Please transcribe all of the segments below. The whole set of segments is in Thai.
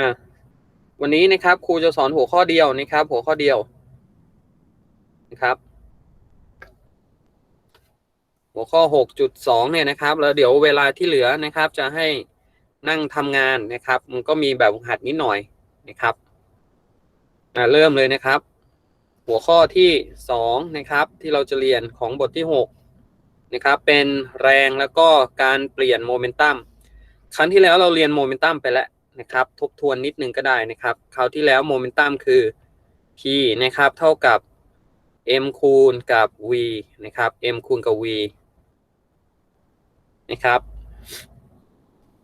อะวันนี้นะครับครูจะสอนหัวข้อเดียวนะครับ หัวข้อเดียวนะครับ หัวข้อหกจุดสองเนี่ยนะครับ แล้วเดี๋ยวเวลาที่เหลือนะครับ จะให้นั่งทำงานนะครับ มันก็มีแบบหัดนิดหน่อยนะครับอ่าเริ่มเลยนะครับ หัวข้อที่สองนะครับ ที่เราจะเรียนของบทที่หกนะครับ เป็นแรงแล้วก็การเปลี่ยนโมเมนตัมครั้งที่แล้วเราเรียนโมเมนตัมไปแล้ว นะครับ ทบทวนนิดนึงก็ได้นะครับคราวที่แล้วโมเมนตัมคือ p นะครับ เท่ากับ m คูณกับ v นะครับ m คูณกับ v นะครับ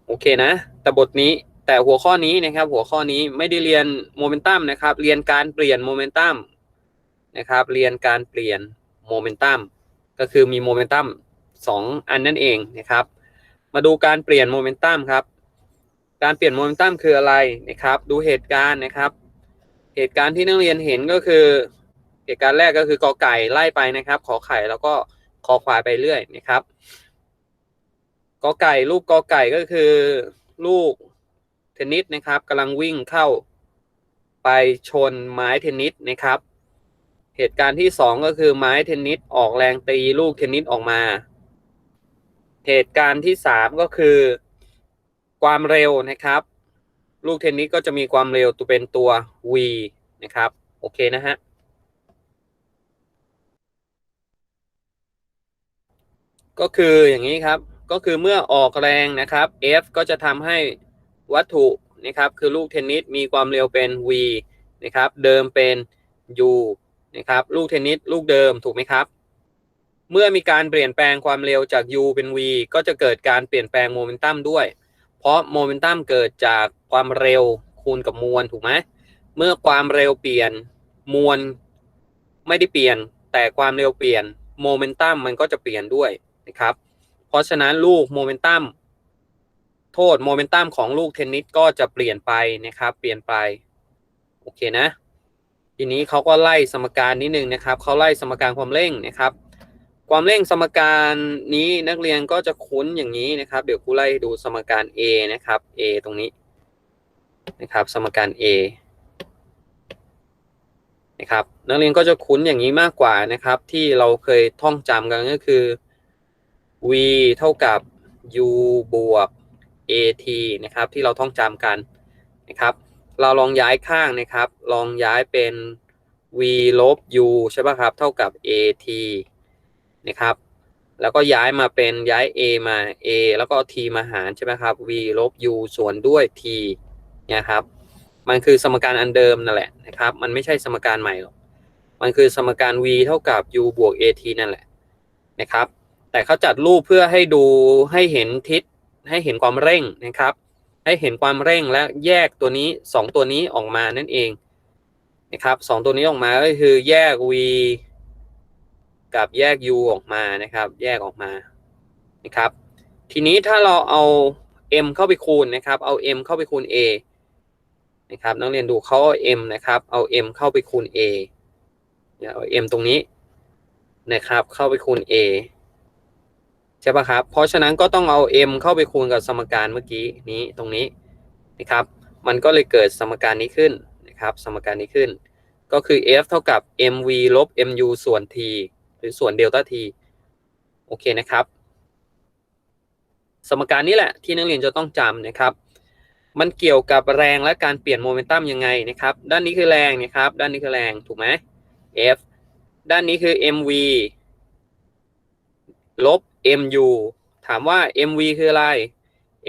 โอเคนะ แต่บทนี้แต่หัวข้อนี้นะครับ หัวข้อนี้ไม่ได้เรียนโมเมนตัมนะครับ เรียนการเปลี่ยนโมเมนตัมนะครับ เรียนการเปลี่ยนโมเมนตัมก็คือมีโมเมนตัมสองอันนั่นเองนะครับ มาดูการเปลี่ยนโมเมนตัมครับ การเปลี่ยนโมเมนตัมคืออะไรนะครับ ดูเหตุการณ์นะครับ เหตุการณ์ที่นักเรียนเห็นก็คือ เหตุการณ์แรกก็คือกอไก่ไล่ไปนะครับ ขอไข่แล้วก็คอควายไปเรื่อยนะครับกอไก่ลูกกอไก่ก็คือลูกเทนนิสนะครับกำลังวิ่งเข้าไปชนไม้เทนนิสนะครับ เหตุการณ์ที่สองก็คือไม้เทนนิสออกแรงตีลูกเทนนิสออกมา เหตุการณ์ที่สามก็คือ ความเร็วนะครับ ลูกเทนนิสก็จะมีความเร็วตัวเป็นตัว v นะครับ โอเคนะฮะก็คืออย่างนี้ครับก็คือเมื่อออกแรงนะครับ F ก็จะทำให้วัตถุนะครับ คือลูกเทนนิสมีความเร็วเป็น v นะครับ เดิมเป็น u นะครับ ลูกเทนนิสลูกเดิมถูกไหมครับ เมื่อมีการเปลี่ยนแปลงความเร็วจาก u เป็น v ก็จะเกิดการเปลี่ยนแปลงโมเมนตัมด้วย เพราะโมเมนตัมเกิดจากความเร็วคูณกับมวลถูกไหมเมื่อความเร็วเปลี่ยนมวลไม่ได้เปลี่ยน แต่ความเร็วเปลี่ยนโมเมนตัมมันก็จะเปลี่ยนด้วยนะครับ เพราะฉะนั้นลูกโมเมนตัมโทษโมเมนตัมของลูกเทนนิสก็จะเปลี่ยนไปนะครับ เปลี่ยนไปโอเคนะ ทีนี้เขาก็ไล่สมการนิดนึงนะครับเขาไล่สมการความเร่งนะครับ ความเร่งสมการนี้นักเรียนก็จะคุ้นอย่างนี้นะครับ เดี๋ยวครูไล่ดูสมการ A นะครับ A ตรงนี้นะครับ สมการ A นะครับนักเรียนก็จะคุ้นอย่างนี้มากกว่านะครับ ที่เราเคยท่องจำกันก็คือ v เท่ากับ u บวก at นะครับ ที่เราท่องจำกันนะครับ เราลองย้ายข้างนะครับ ลองย้ายเป็น v ลบ u ใช่ป่ะครับ เท่ากับ at นะครับ แล้วก็ย้ายมาเป็นย้าย a มา a แล้วก็ t มาหารใช่ไหมครับ v ลบ u ส่วนด้วย t เนี่ยครับ มันคือสมการอันเดิมนั่นแหละนะครับ มันไม่ใช่สมการใหม่หรอก มันคือสมการ v เท่ากับ u บวก at นั่นแหละนะครับ แต่เขาจัดรูปเพื่อให้ดูให้เห็นทิศให้เห็นความเร่งนะครับ ให้เห็นความเร่งและแยกตัวนี้สองตัวนี้ออกมานั่นเองนะครับสองตัวนี้ออกมาก็คือแยก v กับแยก u ออกมานะครับ แยกออกมานะครับ ทีนี้ถ้าเราเอา m เข้าไปคูณนะครับ เอา m เข้าไปคูณ a นะครับนักเรียนดูเขาเอา m นะครับ เอา m เข้าไปคูณ a เอา m ตรงนี้นะครับ เข้าไปคูณ a ใช่ปะครับ เพราะฉะนั้นก็ต้องเอา m เข้าไปคูณกับสมการเมื่อกี้นี้ตรงนี้นะครับ มันก็เลยเกิดสมการนี้ขึ้นนะครับ สมการนี้ขึ้น ก็คือ f เท่ากับ mv ลบ mu ส่วน t หรือส่วนเดลต้า t โอเคนะครับ สมการนี้แหละที่นักเรียนจะต้องจำนะครับ มันเกี่ยวกับแรงและการเปลี่ยนโมเมนตัมยังไงนะครับ ด้านนี้คือแรงนะครับ ด้านนี้คือแรงถูกไหม F ด้านนี้คือ mv ลบ mu ถามว่า mv คืออะไร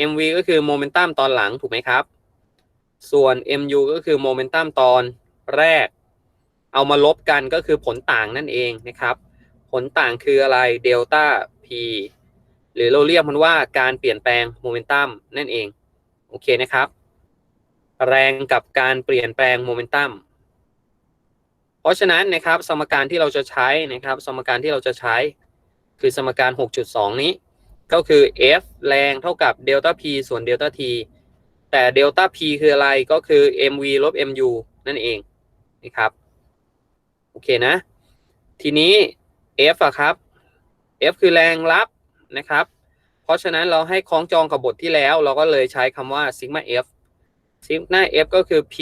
mv ก็คือโมเมนตัมตอนหลังถูกไหมครับ ส่วน mu ก็คือโมเมนตัมตอนแรก เอามาลบกันก็คือผลต่างนั่นเองนะครับ ผลต่างคืออะไรเดลต้า p หรือเราเรียกมันว่าการเปลี่ยนแปลงโมเมนตัมนั่นเอง โอเคนะครับ แรงกับการเปลี่ยนแปลงโมเมนตัมเพราะฉะนั้นนะครับ สมการที่เราจะใช้นะครับ สมการที่เราจะใช้ คือสมการ 6.2 นี้ ก็คือ F แรงเท่ากับเดลต้า P ส่วนเดลต้า T แต่เดลต้า P คืออะไรก็คือ mv ลบ mu นั่นเองนะครับ โอเคนะ ทีนี้ F อะครับ F คือแรงรับนะครับ เพราะฉะนั้นเราให้คล้องจองกับบทที่แล้ว เราก็เลยใช้คำว่า sigma f ซิกมา f ก็คือ p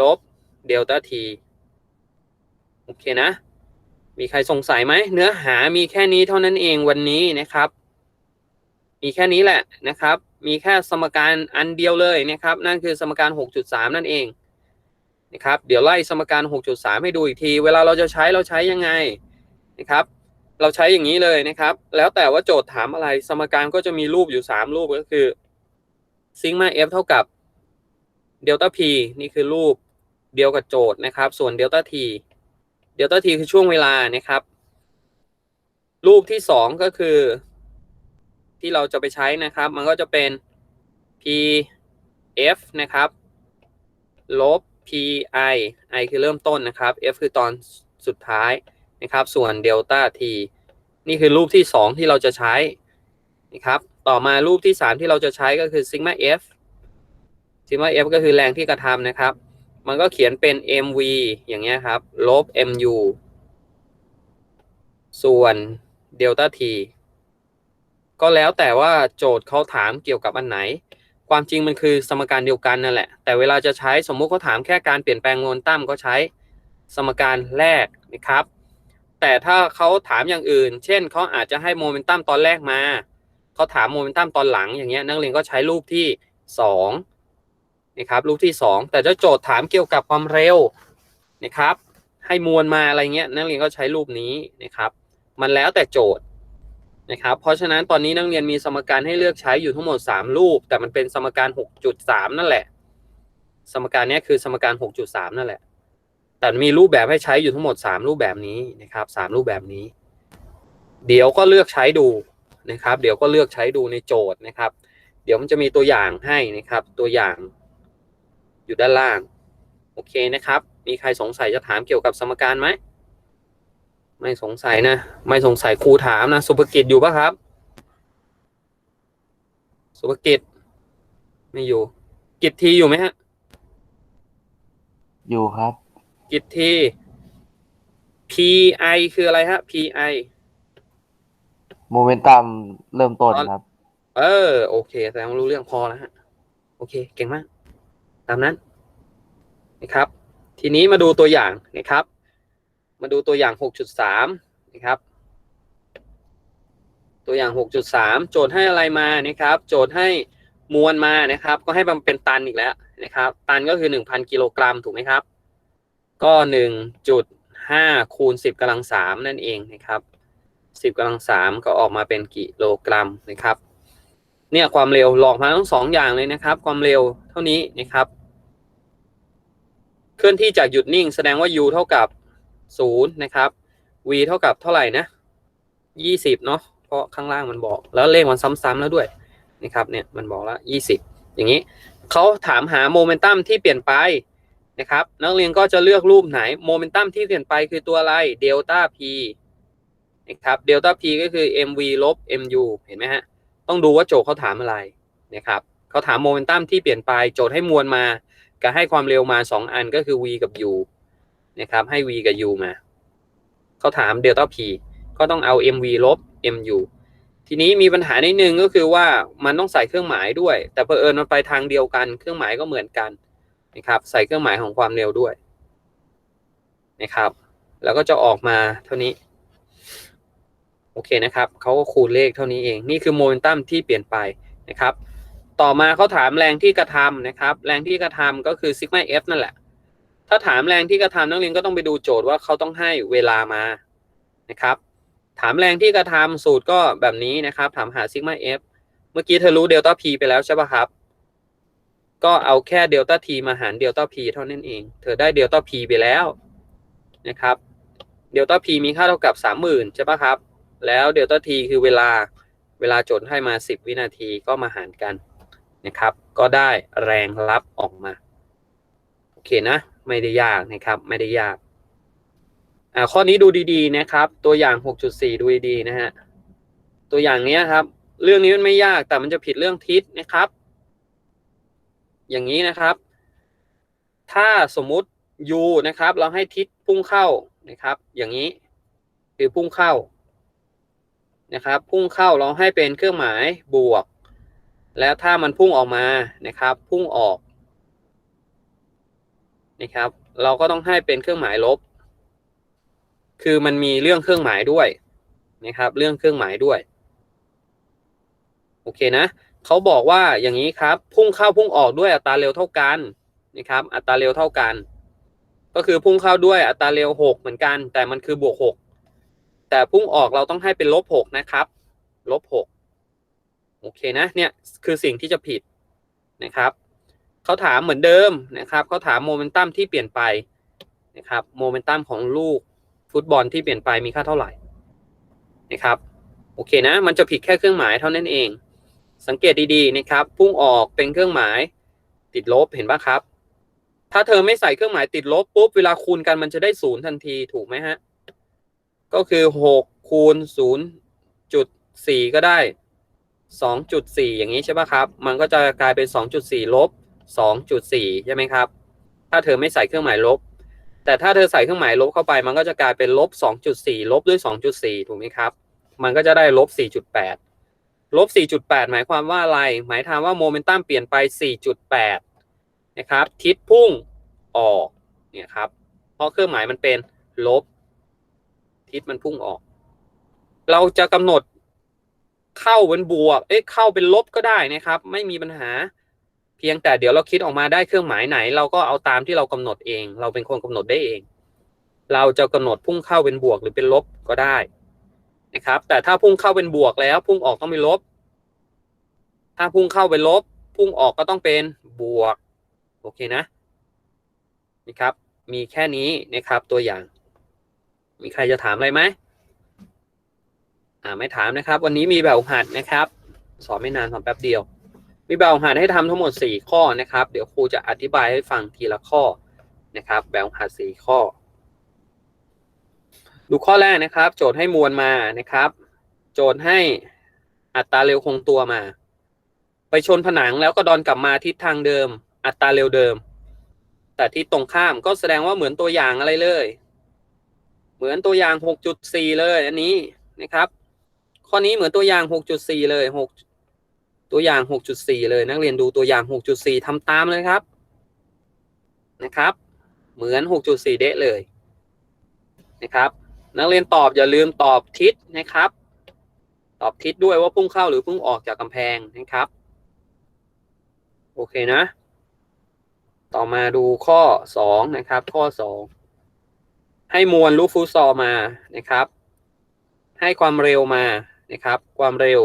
ลบเดลต้า t โอเคนะ มีใครสงสัยไหม เนื้อหามีแค่นี้เท่านั้นเองวันนี้นะครับ มีแค่นี้แหละนะครับ มีแค่สมการอันเดียวเลยนะครับ นั่นคือสมการ 6.3 นั่นเอง นะครับ เดี๋ยวไล่สมการ 6.3 ให้ดูอีกที เวลาเราจะใช้เราใช้ยังไงนะครับ เราใช้อย่างนี้เลยนะครับ แล้วแต่ว่าโจทย์ถามอะไร สมการก็จะมีรูปอยู่ 3 รูปก็คือซิงมา f เท่ากับเดลต้า p นี่คือรูปเดียวกับโจทย์นะครับ ส่วนเดลต้า t เดลต้า t คือช่วงเวลานะครับ รูปที่สองก็คือ ที่เราจะไปใช้นะครับ มันก็จะเป็น p f นะครับ ลบ p i i คือเริ่มต้นนะครับ f คือตอนสุดท้ายนะครับ ส่วนเดลต้า t นี่คือรูปที่สองที่เราจะใช้นะครับ ต่อมารูปที่สามที่เราจะใช้ก็คือซิกมา f ซิกมา f ก็คือแรงที่กระทำนะครับ มันก็เขียนเป็น mv อย่างเงี้ยครับ ลบ mu ส่วนเดลต้า t ก็แล้วแต่ว่าโจทย์เขาถามเกี่ยวกับอันไหน ความจริงมันคือสมการเดียวกันนั่นแหละ แต่เวลาจะใช้สมมุติเขาถามแค่การเปลี่ยนแปลงโมเมนตัมก็ใช้สมการแรกนะครับ แต่ถ้าเขาถามอย่างอื่น เช่นเขาอาจจะให้โมเมนตัมตอนแรกมาเขาถามโมเมนตัมตอนหลังอย่างเงี้ยนักเรียนก็ใช้รูปที่สองนะครับรูปที่สองแต่ถ้าโจทย์ถามเกี่ยวกับความเร็วนะครับ ให้มวลมาอะไรเงี้ยนักเรียนก็ใช้รูปนี้นะครับ มันแล้วแต่โจทย์ นะครับเพราะฉะนั้นตอนนี้นักเรียนมีสมการให้เลือกใช้อยู่ทั้งหมด 3 รูป แต่มันเป็นสมการ 6.3 นั่นแหละ สมการนี้คือสมการ 6.3 นั่นแหละ แต่มีรูปแบบให้ใช้อยู่ทั้งหมด 3 รูปแบบนี้นะครับ3รูปแบบนี้ เดี๋ยวก็เลือกใช้ดูนะครับ เดี๋ยวก็เลือกใช้ดูในโจทย์นะครับ เดี๋ยวมันจะมีตัวอย่างให้นะครับ ตัวอย่างอยู่ด้านล่าง โอเคนะครับ มีใครสงสัยจะถามเกี่ยวกับสมการไหม ไม่สงสัยนะ ไม่สงสัยครูถามนะสุภกิจอยู่ปะครับ สุภกิจ ไม่อยู่ กิจทีอยู่ไหมฮะ อยู่ครับ กิจที PI คืออะไรฮะ PI โมเมนตัมเริ่มต้นครับ เออ โอเคแสดงว่ารู้เรื่องพอแล้วฮะ โอเค เก่งมาก ตามนั้นนะครับ ทีนี้มาดูตัวอย่างนะครับ มาดูตัวอย่าง 6.3 นะครับ ตัวอย่าง 6.3 โจทย์ให้อะไรมานะครับ โจทย์ให้มวลมานะครับ ก็ให้มันเป็นตันอีกแล้วนะครับ ตันก็คือ 1,000 กิโลกรัมถูกไหมครับ ก็ 1.5 คูณ 10กำลัง 3 นั่นเองนะครับ 10กำลัง 3 ก็ออกมาเป็นกิโลกรัมนะครับ เนี่ยความเร็วหลอกมาทั้งสองอย่างเลยนะครับ ความเร็วเท่านี้นะครับ เคลื่อนที่จากหยุดนิ่ง แสดงว่า u เท่ากับ ศูนย์นะครับ v เท่ากับเท่าไหร่นะยี่สิบเนาะเพราะข้างล่างมันบอก แล้วเลขมันซ้ำๆแล้วด้วยนะครับเนี่ยมันบอกแล้วยี่สิบอย่างนี้เขาถามหาโมเมนตัมที่เปลี่ยนไปนะครับ นักเรียนก็จะเลือกรูปไหนโมเมนตัมที่เปลี่ยนไปคือตัวอะไรเดลต้า p นะครับเดลต้า p ก็คือ mv ลบ mu เห็นไหมฮะต้องดูว่าโจทย์เขาถามอะไรนะครับเขาถามโมเมนตัมที่เปลี่ยนไปโจทย์ให้มวลมากับให้ความเร็วมาสองอันก็คือ v กับ u นะครับ ให้ v กับ u มาเขาถามเดลต้า p ก็ต้องเอา mv ลบ mu ทีนี้มีปัญหาในหนึ่งก็คือว่ามันต้องใส่เครื่องหมายด้วย แต่เผอิญมันไปทางเดียวกัน เครื่องหมายก็เหมือนกันนะครับใส่เครื่องหมายของความเร็วด้วยนะครับ แล้วก็จะออกมาเท่านี้ โอเคนะครับเขาก็คูณเลขเท่านี้เอง นี่คือโมเมนตัมที่เปลี่ยนไปนะครับ ต่อมาเขาถามแรงที่กระทำนะครับ แรงที่กระทำก็คือซิกมา f นั่นแหละ ถ้าถามแรงที่กระทำนักเรียนก็ต้องไปดูโจทย์ว่าเขาต้องให้เวลามานะครับ ถามแรงที่กระทำสูตรก็แบบนี้นะครับ ถามหาซิกมา f เมื่อกี้เธอรู้เดลต้า p ไปแล้วใช่ปะครับ ก็เอาแค่เดลต้า t มาหารเดลต้า p เท่านั้นเอง เธอได้เดลต้า p ไปแล้วนะครับเดลต้า p มีค่าเท่ากับสามหมื่นใช่ปะครับ แล้วเดลต้า t คือเวลาเวลาโจทย์ให้มา 10 วินาทีก็มาหารกันนะครับ ก็ได้แรงรับออกมา โอเคนะ ไม่ได้ยากนะครับ ไม่ได้ยากอ่าข้อนี้ดูดีๆนะครับ ตัวอย่าง 6.4 ดูดีๆนะฮะตัวอย่างเนี้ยครับ เรื่องนี้มันไม่ยากแต่มันจะผิดเรื่องทิศนะครับ อย่างนี้นะครับ ถ้าสมมุติ u นะครับ เราให้ทิศพุ่งเข้านะครับ อย่างนี้คือพุ่งเข้านะครับ พุ่งเข้าเราให้เป็นเครื่องหมายบวก แล้วถ้ามันพุ่งออกมานะครับ พุ่งออก นะครับ เราก็ต้องให้เป็นเครื่องหมายลบ คือมันมีเรื่องเครื่องหมายด้วยนะครับ เรื่องเครื่องหมายด้วย โอเคนะเขาบอกว่าอย่างนี้ครับ พุ่งเข้าพุ่งออกด้วยอัตราเร็วเท่ากันนะครับ อัตราเร็วเท่ากัน ก็คือพุ่งเข้าด้วยอัตราเร็วหกเหมือนกัน แต่มันคือบวกหกแต่พุ่งออกเราต้องให้เป็นลบหกนะครับลบหกโอเคนะเนี่ยคือสิ่งที่จะผิดนะครับ เขาถามเหมือนเดิมนะครับเขาถามโมเมนตัมที่เปลี่ยนไปนะครับโมเมนตัมของลูกฟุตบอลที่เปลี่ยนไปมีค่าเท่าไหร่นะครับโอเคนะ มันจะผิดแค่เครื่องหมายเท่านั้นเอง สังเกตดีๆนะครับ พุ่งออกเป็นเครื่องหมายติดลบเห็นปะครับ ถ้าเธอไม่ใส่เครื่องหมายติดลบปุ๊บเวลาคูณกันมันจะได้ศูนย์ทันทีถูกไหมฮะก็คือหกคูณศูนย์จุดสี่ก็ได้สองจุดสี่อย่างนี้ใช่ปะครับ มันก็จะกลายเป็นสองจุดสี่ลบ สองจุดสี่ใช่ไหมครับ ถ้าเธอไม่ใส่เครื่องหมายลบ แต่ถ้าเธอใส่เครื่องหมายลบเข้าไป มันก็จะกลายเป็นลบสองจุดสี่ลบด้วยสองจุดสี่ถูกไหมครับ มันก็จะได้ลบสี่จุดแปดลบสี่จุดแปดหมายความว่าอะไร หมายความว่าโมเมนตัมเปลี่ยนไปสี่จุดแปดนะครับ ทิศพุ่งออกเนี่ยครับ เพราะเครื่องหมายมันเป็นลบ ทิศมันพุ่งออก เราจะกำหนดเข้าเป็นบวก เอ๊ะเข้าเป็นลบก็ได้นะครับ ไม่มีปัญหา เพียงแต่เดี๋ยวเราคิดออกมาได้เครื่องหมายไหน เราก็เอาตามที่เรากำหนดเอง เราเป็นคนกำหนดได้เอง เราจะกำหนดพุ่งเข้าเป็นบวกหรือเป็นลบก็ได้นะครับ แต่ถ้าพุ่งเข้าเป็นบวกแล้ว พุ่งออกต้องเป็นลบ ถ้าพุ่งเข้าเป็นลบ พุ่งออกก็ต้องเป็นบวกโอเคนะนี่ครับ มีแค่นี้นะครับตัวอย่าง มีใครจะถามอะไรไหมอ่าไม่ถามนะครับ วันนี้มีแบบหัดนะครับ สอนไม่นานทำแป๊บเดียว มีแบบหัดให้ทำทั้งหมดสี่ข้อนะครับ เดี๋ยวครูจะอธิบายให้ฟังทีละข้อนะครับ แบบหัดสี่ข้อ ดูข้อแรกนะครับ โจทย์ให้มวลมานะครับ โจทย์ให้อัตราเร็วคงตัวมา ไปชนผนังแล้วก็ดอนกลับมาทิศทางเดิม อัตราเร็วเดิม แต่ที่ตรงข้ามก็แสดงว่าเหมือนตัวอย่างอะไรเลย เหมือนตัวอย่าง 6.4 เลยอันนี้นะครับ ข้อนี้เหมือนตัวอย่าง 6.4 เลย6 ตัวอย่าง 6.4 เลยนักเรียนดูตัวอย่าง 6.4ทำตามเลยครับ นะครับ เหมือน 6.4 เดะเลยนะครับ นักเรียนตอบอย่าลืมตอบทิศนะครับ ตอบทิศด้วยว่าพุ่งเข้าหรือพุ่งออกจากกำแพงนะครับ โอเคนะ ต่อมาดูข้อ 2 นะครับ ข้อ 2 ให้มวลลูกฟุตซอลมานะครับ ให้ความเร็วมานะครับ ความเร็ว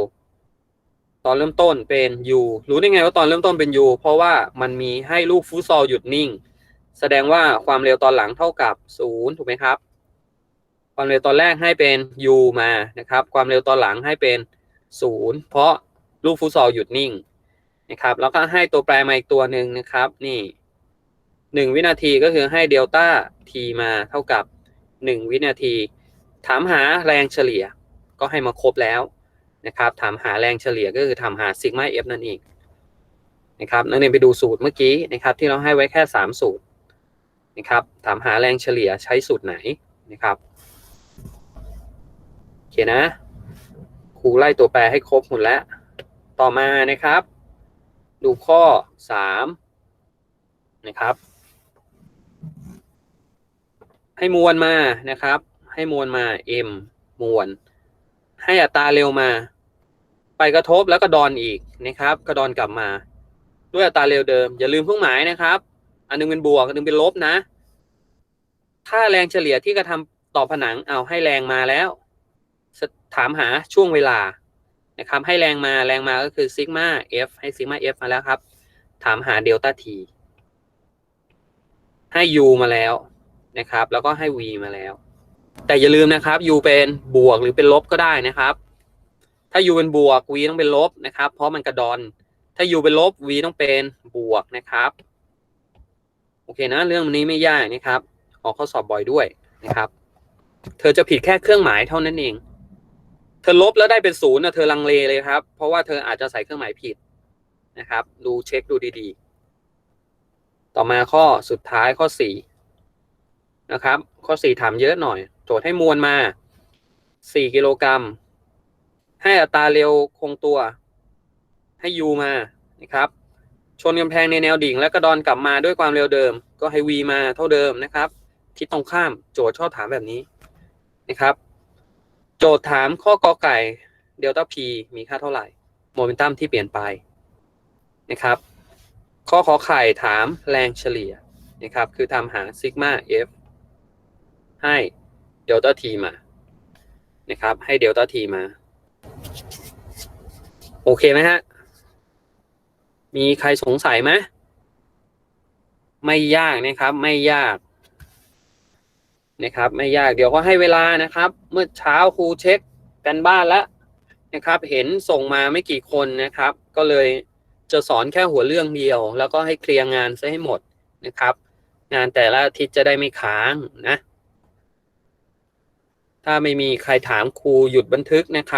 ตอนเริ่มต้นเป็น u รู้ได้ไงว่าตอนเริ่มต้นเป็น u เพราะว่ามันมีให้ลูกฟุตซอลหยุดนิ่ง แสดงว่าความเร็วตอนหลังเท่ากับ 0 ถูกไหมครับ ความเร็วตอนแรกให้เป็น u มานะครับ ความเร็วตอนหลังให้เป็น 0 เพราะลูกฟุตซอลหยุดนิ่งนะครับแล้วก็ให้ตัวแปรมาอีกตัวหนึ่งนะครับนี่หนึ่งวินาทีก็คือให้เดลต้า t มาเท่ากับหนึ่งวินาที ถามหาแรงเฉลี่ยก็ให้มาครบแล้ว นะครับถามหาแรงเฉลี่ยก็คือถามหาซิกมา f นั่นเองนะครับนักเรียนไปดูสูตรเมื่อกี้นะครับ ที่เราให้ไว้แค่สามสูตรนะครับถามหาแรงเฉลี่ยใช้สูตรไหนนะครับโอเคนะครูไล่ตัวแปรให้ครบหมดแล้ว ต่อมานะครับ ดูข้อสามนะครับ ให้มวลมานะครับ ให้มวลมา m มวล ให้อัตราเร็วมา ไปกระทบแล้วก็ดอนอีกนะครับกระดอนกลับมา ด้วยอัตราเร็วเดิม อย่าลืมเครื่องหมายนะครับ อันหนึงเป็นบวกอันหนึงเป็นลบนะถ้าแรงเฉลี่ยที่กระทำต่อผนังเอาให้แรงมาแล้ว ถามหาช่วงเวลานะครับให้แรงมาแรงมาก็คือซิกมา f ให้ซิกมา f มาแล้วครับ ถามหาเดลต้า t ให้ u มาแล้วนะครับ แล้วก็ให้ v มาแล้ว แต่อย่าลืมนะครับ u เป็นบวกหรือเป็นลบก็ได้นะครับ ถ้า u เป็นบวก v ต้องเป็นลบนะครับ เพราะมันกระดอน ถ้า u เป็นลบ v ต้องเป็นบวกนะครับ โอเคนะ เรื่องนี้ไม่ยากนะครับ ออกข้อสอบบ่อยด้วยนะครับ เธอจะผิดแค่เครื่องหมายเท่านั้นเอง เธอลบแล้วได้เป็นศูนย์นะเธอลังเลเลยครับ เพราะว่าเธออาจจะใส่เครื่องหมายผิดนะครับ ดูเช็คดูดีๆ ต่อมาข้อสุดท้ายข้อสี่นะครับ ข้อสี่ถามเยอะหน่อย โจทย์ให้มวลมาสี่กิโลกรัม ให้อัตราเร็วคงตัว ให้ u มานะครับ ชนกำแพงในแนวดิ่ง แล้วกระดอนกลับมาด้วยความเร็วเดิม ก็ให้ v มาเท่าเดิมนะครับ ทิศตรงข้ามโจทย์ชอบถามแบบนี้นะครับ โจทย์ถามข้อกอไก่เดลต้า p มีค่าเท่าไหร่โมเมนตัมที่เปลี่ยนไปนะครับข้อขอไข่ถามแรงเฉลี่ยนะครับคือทำหาซิกมา f ให้เดลต้า t มานะครับให้เดลต้า t มา โอเคไหมฮะ มีใครสงสัยไหมไม่ยากนะครับ ไม่ยากนะครับ ไม่ยากเดี๋ยวก็ให้เวลานะครับ เมื่อเช้าครูเช็คกันบ้านแล้วนะครับ เห็นส่งมาไม่กี่คนนะครับ ก็เลยจะสอนแค่หัวเรื่องเดียว แล้วก็ให้เคลียร์งานซะให้หมดนะครับ งานแต่ละอาทิตย์จะได้ไม่ค้างนะ ถ้าไม่มีใครถามครูหยุดบันทึกนะครับ